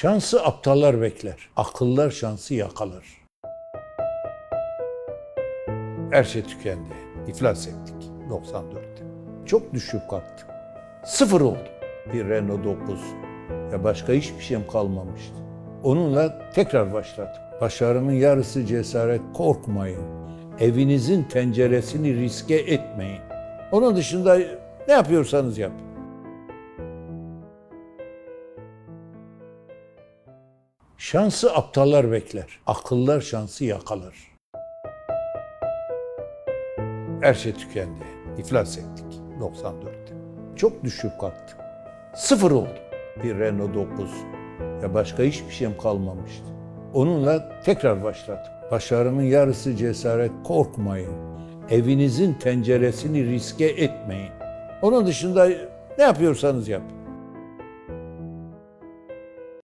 Şansı aptallar bekler, akıllar şansı yakalar. Her şey tükendi. İflas ettik 94'te. Çok düşüp kalktım. Sıfır oldu. Bir Renault 9 ya başka hiçbir şeyim kalmamıştı. Onunla tekrar başladım. Başarının yarısı cesaret. Korkmayın. Evinizin tenceresini riske etmeyin. Onun dışında ne yapıyorsanız yapın. Şansı aptallar bekler. Akıllar şansı yakalar. Her şey tükendi. İflas ettik 94'te. Çok düşüp kalktım. Sıfır oldu. Bir Renault 9 ya başka hiçbir şeyim kalmamıştı. Onunla tekrar başladım. Başarının yarısı cesaret. Korkmayın. Evinizin tenceresini riske etmeyin. Onun dışında ne yapıyorsanız yapın.